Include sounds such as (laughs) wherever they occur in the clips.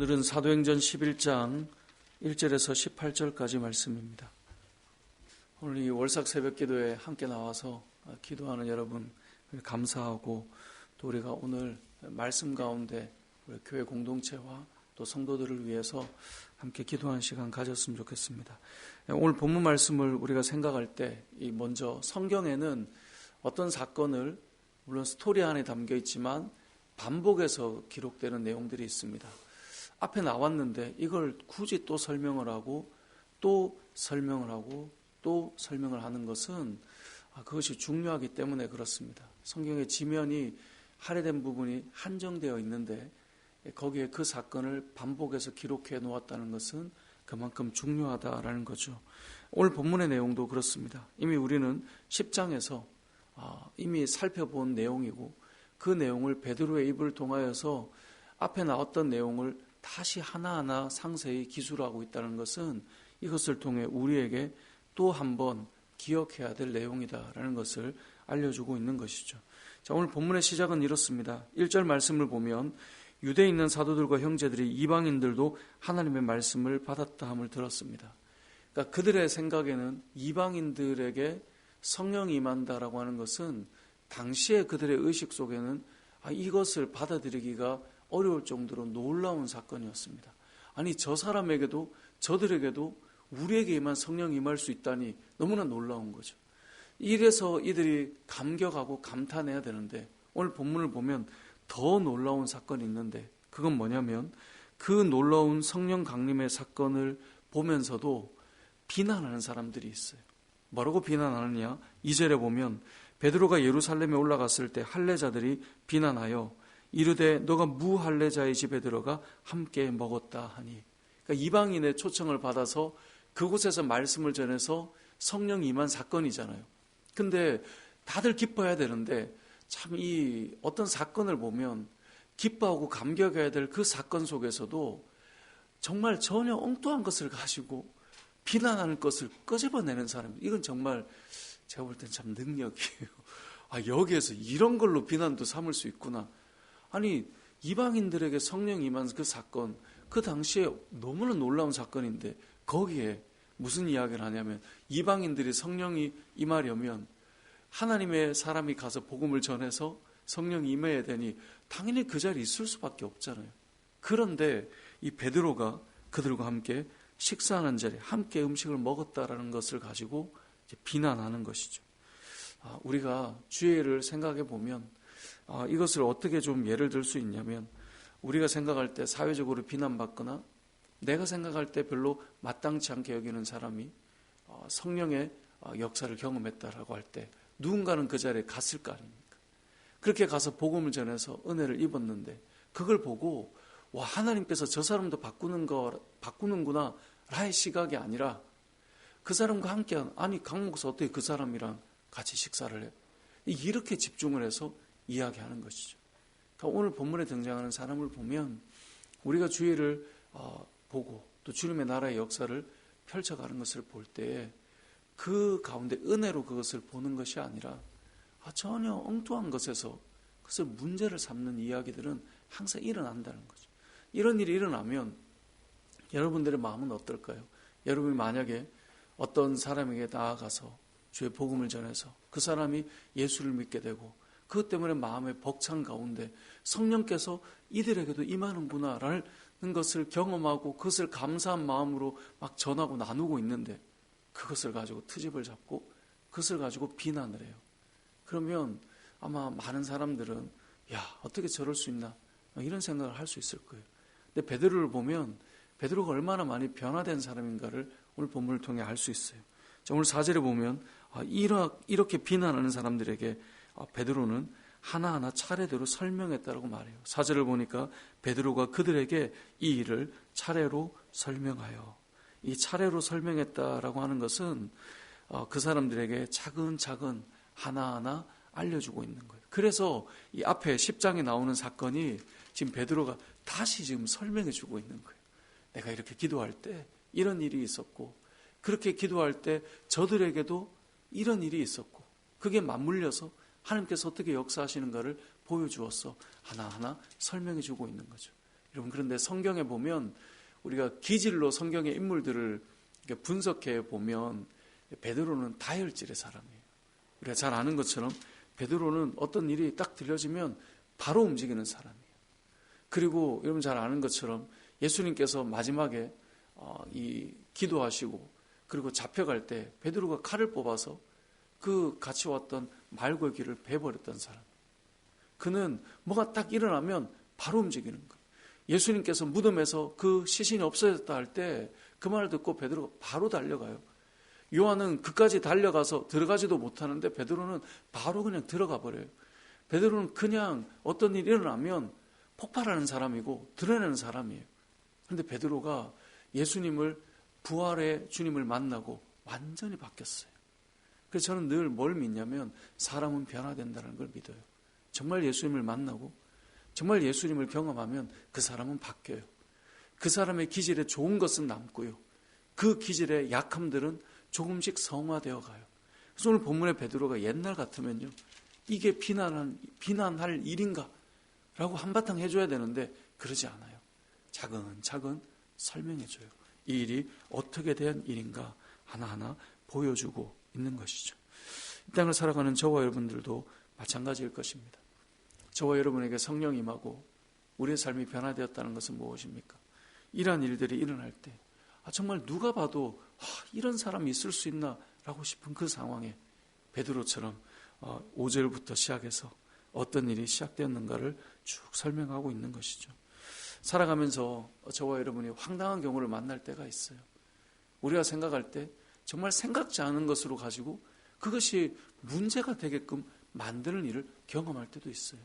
오늘은 사도행전 11장 1절에서 18절까지 말씀입니다. 오늘 이 월삭 새벽 기도에 함께 나와서 기도하는 여러분 감사하고 또 우리가 오늘 말씀 가운데 우리 교회 공동체와 또 성도들을 위해서 함께 기도하는 시간 가졌으면 좋겠습니다. 오늘 본문 말씀을 우리가 생각할 때 먼저 성경에는 어떤 사건을 물론 스토리 안에 담겨 있지만 반복해서 기록되는 내용들이 있습니다. 앞에 나왔는데 이걸 굳이 또 설명을 하고 또 설명을 하고 또 설명을 하는 것은 아, 그것이 중요하기 때문에 그렇습니다. 성경의 지면이 할애된 부분이 한정되어 있는데 거기에 그 사건을 반복해서 기록해 놓았다는 것은 그만큼 중요하다라는 거죠. 오늘 본문의 내용도 그렇습니다. 이미 우리는 10장에서 아, 이미 살펴본 내용이고 그 내용을 베드로의 입을 통하여서 앞에 나왔던 내용을 다시 하나하나 상세히 기술하고 있다는 것은 이것을 통해 우리에게 또 한 번 기억해야 될 내용이다라는 것을 알려주고 있는 것이죠. 자, 오늘 본문의 시작은 이렇습니다. 1절 말씀을 보면 유대에 있는 사도들과 형제들이 이방인들도 하나님의 말씀을 받았다 함을 들었습니다. 그러니까 그들의 생각에는 이방인들에게 성령이 임한다라고 하는 것은 당시에 그들의 의식 속에는 아, 이것을 받아들이기가 어려울 정도로 놀라운 사건이었습니다. 아니 저 사람에게도 저들에게도 우리에게만 성령이 임할 수 있다니 너무나 놀라운 거죠. 이래서 이들이 감격하고 감탄해야 되는데 오늘 본문을 보면 더 놀라운 사건이 있는데 그건 뭐냐면 그 놀라운 성령 강림의 사건을 보면서도 비난하는 사람들이 있어요. 뭐라고 비난하느냐? 2절에 보면 베드로가 예루살렘에 올라갔을 때 할례자들이 비난하여 이르되 너가 무할례자의 집에 들어가 함께 먹었다 하니 그러니까 이방인의 초청을 받아서 그곳에서 말씀을 전해서 성령 임한 사건이잖아요. 근데 다들 기뻐해야 되는데 참 이 어떤 사건을 보면 기뻐하고 감격해야 될 그 사건 속에서도 정말 전혀 엉뚱한 것을 가지고 비난하는 것을 끄집어내는 사람 이건 정말 제가 볼 땐 참 능력이에요. 아 여기에서 이런 걸로 비난도 삼을 수 있구나. 아니 이방인들에게 성령 임한 그 사건 그 당시에 너무나 놀라운 사건인데 거기에 무슨 이야기를 하냐면 이방인들이 성령이 임하려면 하나님의 사람이 가서 복음을 전해서 성령이 임해야 되니 당연히 그 자리에 있을 수밖에 없잖아요. 그런데 이 베드로가 그들과 함께 식사하는 자리에 함께 음식을 먹었다라는 것을 가지고 비난하는 것이죠. 아, 우리가 주의를 생각해 보면 아, 이것을 어떻게 좀 예를 들 수 있냐면 우리가 생각할 때 사회적으로 비난받거나 내가 생각할 때 별로 마땅치 않게 여기는 사람이 어, 성령의 어, 역사를 경험했다라고 할 때 누군가는 그 자리에 갔을 거 아닙니까? 그렇게 가서 복음을 전해서 은혜를 입었는데 그걸 보고 와 하나님께서 저 사람도 바꾸는 거 바꾸는구나 라의 시각이 아니라 그 사람과 함께 아니 강 목사 어떻게 그 사람이랑 같이 식사를 해? 이렇게 집중을 해서 이야기하는 것이죠. 그러니까 오늘 본문에 등장하는 사람을 보면 우리가 주의를 어, 보고 또 주님의 나라의 역사를 펼쳐가는 것을 볼 때 그 가운데 은혜로 그것을 보는 것이 아니라 아, 전혀 엉뚱한 것에서 그것을 문제를 삼는 이야기들은 항상 일어난다는 거죠. 이런 일이 일어나면 여러분들의 마음은 어떨까요? 여러분이 만약에 어떤 사람에게 나아가서 주의 복음을 전해서 그 사람이 예수를 믿게 되고 그것 때문에 마음의 벅찬 가운데 성령께서 이들에게도 임하는구나라는 것을 경험하고 그것을 감사한 마음으로 막 전하고 나누고 있는데 그것을 가지고 트집을 잡고 그것을 가지고 비난을 해요. 그러면 아마 많은 사람들은 야 어떻게 저럴 수 있나 이런 생각을 할 수 있을 거예요. 근데 베드로를 보면 베드로가 얼마나 많이 변화된 사람인가를 오늘 본문을 통해 알 수 있어요. 자, 오늘 사절에 보면 아, 이렇게 비난하는 사람들에게 아, 베드로는 하나하나 차례대로 설명했다라고 말해요. 사절을 보니까 베드로가 그들에게 이 일을 차례로 설명하여 이 차례로 설명했다라고 하는 것은 어, 그 사람들에게 차근차근 하나하나 알려주고 있는 거예요. 그래서 이 앞에 10장에 나오는 사건이 지금 베드로가 다시 지금 설명해 주고 있는 거예요. 내가 이렇게 기도할 때 이런 일이 있었고 그렇게 기도할 때 저들에게도 이런 일이 있었고 그게 맞물려서 하나님께서 어떻게 역사하시는가를 보여주어서 하나하나 설명해 주고 있는 거죠. 여러분 그런데 성경에 보면 우리가 기질로 성경의 인물들을 분석해 보면 베드로는 다혈질의 사람이에요. 우리가 잘 아는 것처럼 베드로는 어떤 일이 딱 들려지면 바로 움직이는 사람이에요. 그리고 여러분 잘 아는 것처럼 예수님께서 마지막에 어, 이 기도하시고 그리고 잡혀갈 때 베드로가 칼을 뽑아서 그 같이 왔던 말고기를 베버렸던 사람. 그는 뭐가 딱 일어나면 바로 움직이는 거예요. 예수님께서 무덤에서 그 시신이 없어졌다 할 때 그 말을 듣고 베드로가 바로 달려가요. 요한은 그까지 달려가서 들어가지도 못하는데 베드로는 바로 그냥 들어가 버려요. 베드로는 그냥 어떤 일이 일어나면 폭발하는 사람이고 드러내는 사람이에요. 그런데 베드로가 예수님을 부활의 주님을 만나고 완전히 바뀌었어요. 그래서 저는 늘 뭘 믿냐면 사람은 변화된다는 걸 믿어요. 정말 예수님을 만나고 정말 예수님을 경험하면 그 사람은 바뀌어요. 그 사람의 기질에 좋은 것은 남고요. 그 기질의 약함들은 조금씩 성화되어 가요. 그래서 오늘 본문의 베드로가 옛날 같으면요. 이게 비난한, 비난할 일인가? 라고 한바탕 해줘야 되는데 그러지 않아요. 차근차근 설명해줘요. 이 일이 어떻게 된 일인가 하나하나 보여주고 있는 것이죠. 이 땅을 살아가는 저와 여러분들도 마찬가지일 것입니다. 저와 여러분에게 성령 임하고 우리의 삶이 변화되었다는 것은 무엇입니까? 이러한 일들이 일어날 때 아, 정말 누가 봐도 아, 이런 사람이 있을 수 있나라고 싶은 그 상황에 베드로처럼 어, 5절부터 시작해서 어떤 일이 시작되었는가를 쭉 설명하고 있는 것이죠. 살아가면서 저와 여러분이 황당한 경우를 만날 때가 있어요. 우리가 생각할 때 정말 생각지 않은 것으로 가지고 그것이 문제가 되게끔 만드는 일을 경험할 때도 있어요.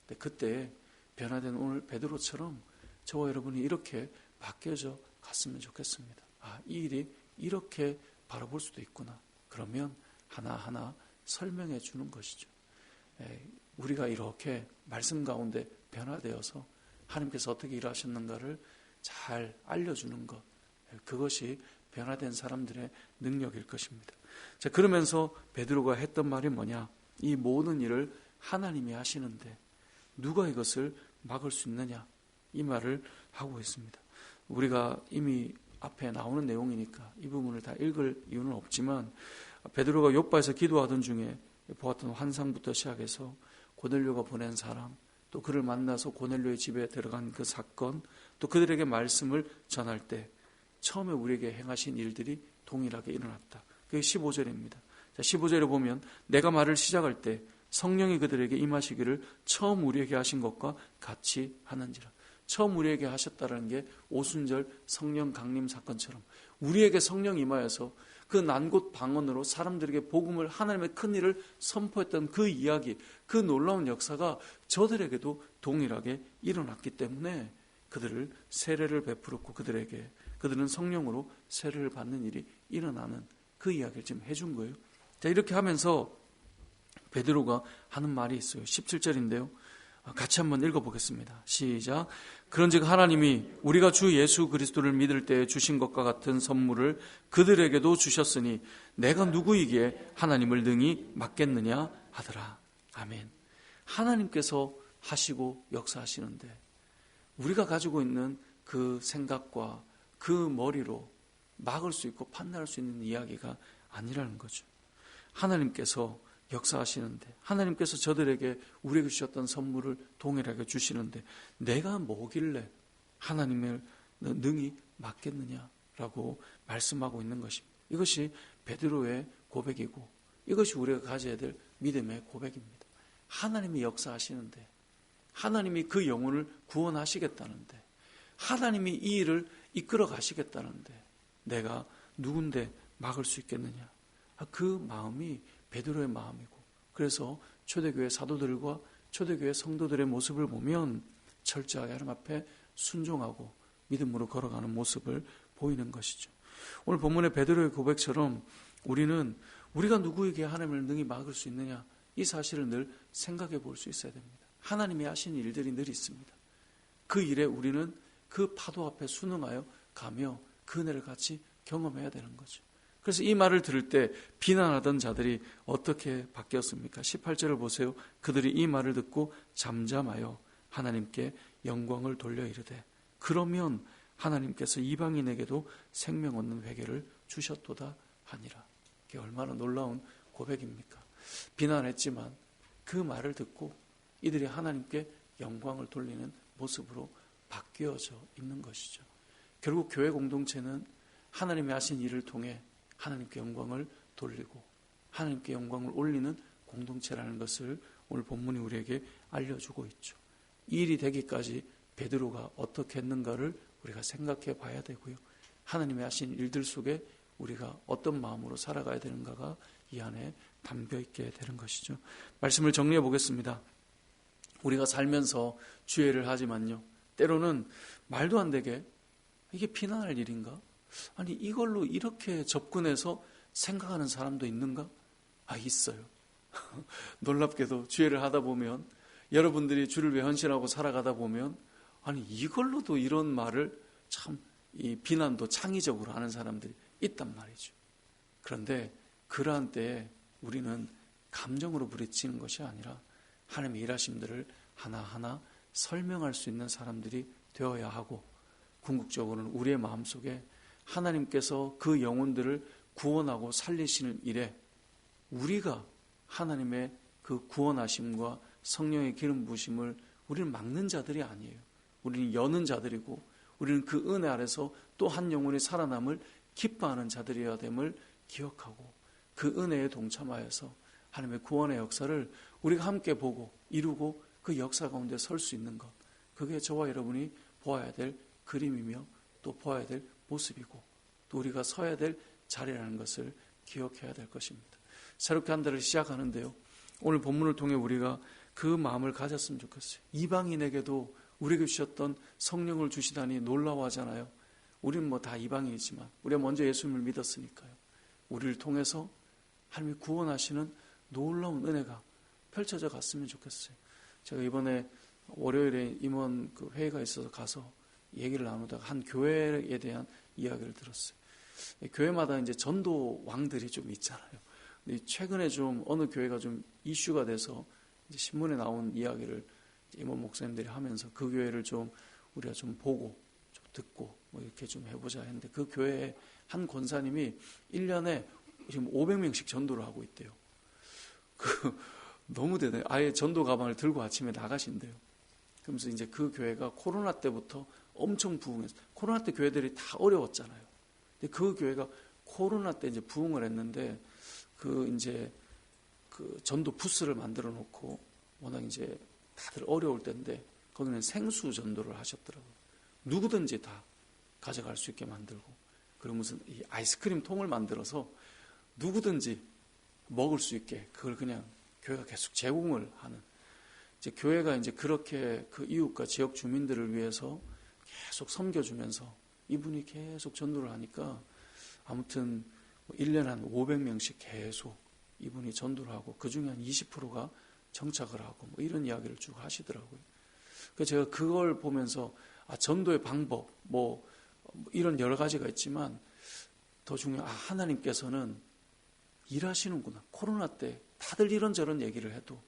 근데 그때 변화된 오늘 베드로처럼 저와 여러분이 이렇게 바뀌어져 갔으면 좋겠습니다. 아, 이 일이 이렇게 바라볼 수도 있구나. 그러면 하나하나 설명해 주는 것이죠. 에, 우리가 이렇게 말씀 가운데 변화되어서 하나님께서 어떻게 일하셨는가를 잘 알려주는 것. 그것이 변화된 사람들의 능력일 것입니다. 자, 그러면서 베드로가 했던 말이 뭐냐? 이 모든 일을 하나님이 하시는데 누가 이것을 막을 수 있느냐? 이 말을 하고 있습니다. 우리가 이미 앞에 나오는 내용이니까 이 부분을 다 읽을 이유는 없지만 베드로가 욕바에서 기도하던 중에 보았던 환상부터 시작해서 고넬료가 보낸 사람, 또 그를 만나서 고넬료의 집에 들어간 그 사건, 또 그들에게 말씀을 전할 때 처음에 우리에게 행하신 일들이 동일하게 일어났다. 그게 15절입니다. 자, 15절에 보면 내가 말을 시작할 때 성령이 그들에게 임하시기를 처음 우리에게 하신 것과 같이 하는지라. 처음 우리에게 하셨다는 게 오순절 성령 강림 사건처럼 우리에게 성령 임하여서 그 난곳 방언으로 사람들에게 복음을 하나님의 큰 일을 선포했던 그 이야기, 그 놀라운 역사가 저들에게도 동일하게 일어났기 때문에 그들을 세례를 베풀었고 그들에게 그들은 성령으로 세례를 받는 일이 일어나는 그 이야기를 지금 해준 거예요. 자, 이렇게 하면서 베드로가 하는 말이 있어요. 17절인데요. 같이 한번 읽어보겠습니다. 시작. 그런즉 하나님이 우리가 주 예수 그리스도를 믿을 때 주신 것과 같은 선물을 그들에게도 주셨으니 내가 누구이기에 하나님을 능히 맡겠느냐 하더라. 아멘. 하나님께서 하시고 역사하시는데 우리가 가지고 있는 그 생각과 그 머리로 막을 수 있고 판단할 수 있는 이야기가 아니라는 거죠. 하나님께서 역사하시는데 하나님께서 저들에게 우리에게 주셨던 선물을 동일하게 주시는데 내가 뭐길래 하나님을 능히 맡겠느냐라고 말씀하고 있는 것입니다. 이것이 베드로의 고백이고 이것이 우리가 가져야 될 믿음의 고백입니다. 하나님이 역사하시는데 하나님이 그 영혼을 구원하시겠다는데 하나님이 이 일을 이끌어 가시겠다는데 내가 누군데 막을 수 있겠느냐? 아, 그 마음이 베드로의 마음이고 그래서 초대교회 사도들과 초대교회 성도들의 모습을 보면 철저하게 하나님 앞에 순종하고 믿음으로 걸어가는 모습을 보이는 것이죠. 오늘 본문의 베드로의 고백처럼 우리는 우리가 누구에게 하나님을 능히 막을 수 있느냐 이 사실을 늘 생각해 볼 수 있어야 됩니다. 하나님이 하신 일들이 늘 있습니다. 그 일에 우리는 그 파도 앞에 순응하여 가며 그 은혜를 같이 경험해야 되는 거죠. 그래서 이 말을 들을 때 비난하던 자들이 어떻게 바뀌었습니까? 18절을 보세요. 그들이 이 말을 듣고 잠잠하여 하나님께 영광을 돌려 이르되 그러면 하나님께서 이방인에게도 생명 얻는 회개를 주셨도다 하니라. 이게 얼마나 놀라운 고백입니까? 비난했지만 그 말을 듣고 이들이 하나님께 영광을 돌리는 모습으로 바뀌어져 있는 것이죠. 결국 교회 공동체는 하나님이 하신 일을 통해 하나님께 영광을 돌리고 하나님께 영광을 올리는 공동체라는 것을 오늘 본문이 우리에게 알려주고 있죠. 이 일이 되기까지 베드로가 어떻게 했는가를 우리가 생각해 봐야 되고요. 하나님이 하신 일들 속에 우리가 어떤 마음으로 살아가야 되는가가 이 안에 담겨 있게 되는 것이죠. 말씀을 정리해 보겠습니다. 우리가 살면서 주의를 하지만요. 때로는 말도 안 되게 이게 비난할 일인가? 아니 이걸로 이렇게 접근해서 생각하는 사람도 있는가? 아 있어요. (laughs) 놀랍게도 주의를 하다 보면 여러분들이 주를 위해 헌신하고 살아가다 보면 아니 이걸로도 이런 말을 참 이 비난도 창의적으로 하는 사람들이 있단 말이죠. 그런데 그러한 때에 우리는 감정으로 부딪히는 것이 아니라 하나님의 일하심들을 하나하나 설명할 수 있는 사람들이 되어야 하고 궁극적으로는 우리의 마음속에 하나님께서 그 영혼들을 구원하고 살리시는 일에 우리가 하나님의 그 구원하심과 성령의 기름 부심을 우리는 막는 자들이 아니에요. 우리는 여는 자들이고 우리는 그 은혜 아래서 또 한 영혼이 살아남을 기뻐하는 자들이어야 됨을 기억하고 그 은혜에 동참하여서 하나님의 구원의 역사를 우리가 함께 보고 이루고 그 역사 가운데 설 수 있는 것. 그게 저와 여러분이 보아야 될 그림이며 또 보아야 될 모습이고 또 우리가 서야 될 자리라는 것을 기억해야 될 것입니다. 새롭게 한 달을 시작하는데요. 오늘 본문을 통해 우리가 그 마음을 가졌으면 좋겠어요. 이방인에게도 우리에게 주셨던 성령을 주시다니 놀라워하잖아요. 우리는 뭐 다 이방인이지만 우리가 먼저 예수님을 믿었으니까요. 우리를 통해서 하나님이 구원하시는 놀라운 은혜가 펼쳐져 갔으면 좋겠어요. 제가 이번에 월요일에 임원 그 회의가 있어서 가서 얘기를 나누다가 한 교회에 대한 이야기를 들었어요. 교회마다 이제 전도 왕들이 좀 있잖아요. 최근에 좀 어느 교회가 좀 이슈가 돼서 신문에 나온 이야기를 임원 목사님들이 하면서 그 교회를 좀 우리가 좀 보고 좀 듣고 뭐 이렇게 좀 해보자 했는데 그 교회에 한 권사님이 1년에 지금 500명씩 전도를 하고 있대요. 그 너무 대단해요. 아예 전도 가방을 들고 아침에 나가신대요. 그러면서 이제 그 교회가 코로나 때부터 엄청 부흥했어요. 코로나 때 교회들이 다 어려웠잖아요. 근데 그 교회가 코로나 때 이제 부흥을 했는데 그 이제 그 전도 부스를 만들어 놓고 워낙 이제 다들 어려울 때인데 거기는 생수 전도를 하셨더라고요. 누구든지 다 가져갈 수 있게 만들고 그리고 무슨 이 아이스크림 통을 만들어서 누구든지 먹을 수 있게 그걸 그냥 교회가 계속 제공을 하는 이제 교회가 이제 그렇게 그 이웃과 지역 주민들을 위해서 계속 섬겨주면서 이분이 계속 전도를 하니까 아무튼 1년에 뭐한 500명씩 계속 이분이 전도를 하고 그 중에 한 20%가 정착을 하고 뭐 이런 이야기를 쭉 하시더라고요. 그 제가 그걸 보면서 아, 전도의 방법 뭐, 뭐 이런 여러 가지가 있지만 더 중요한 아, 하나님께서는 일하시는구나. 코로나 때 다들 이런저런 얘기를 해도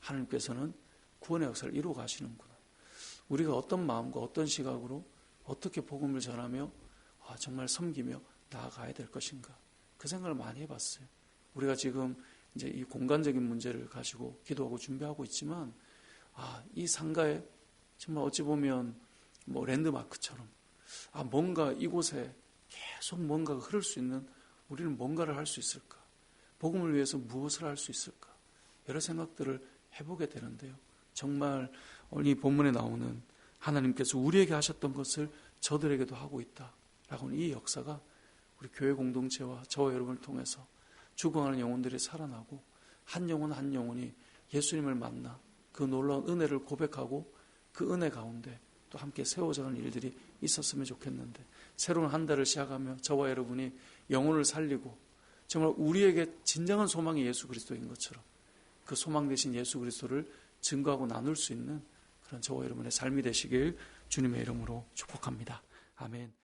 하나님께서는 구원의 역사를 이루어 가시는구나. 우리가 어떤 마음과 어떤 시각으로 어떻게 복음을 전하며 아, 정말 섬기며 나아가야 될 것인가. 그 생각을 많이 해봤어요. 우리가 지금 이제 이 공간적인 문제를 가지고 기도하고 준비하고 있지만 아, 이 상가에 정말 어찌 보면 뭐 랜드마크처럼 아, 뭔가 이곳에 계속 뭔가가 흐를 수 있는 우리는 뭔가를 할 수 있을까? 복음을 위해서 무엇을 할 수 있을까? 여러 생각들을 해보게 되는데요. 정말 오늘 이 본문에 나오는 하나님께서 우리에게 하셨던 것을 저들에게도 하고 있다라고 하는 이 역사가 우리 교회 공동체와 저와 여러분을 통해서 죽어가는 영혼들이 살아나고 한 영혼 한 영혼이 예수님을 만나 그 놀라운 은혜를 고백하고 그 은혜 가운데 또 함께 세워져가는 일들이 있었으면 좋겠는데 새로운 한 달을 시작하며 저와 여러분이 영혼을 살리고 정말 우리에게 진정한 소망이 예수 그리스도인 것처럼 그 소망 되신 예수 그리스도를 증거하고 나눌 수 있는 그런 저와 여러분의 삶이 되시길 주님의 이름으로 축복합니다. 아멘.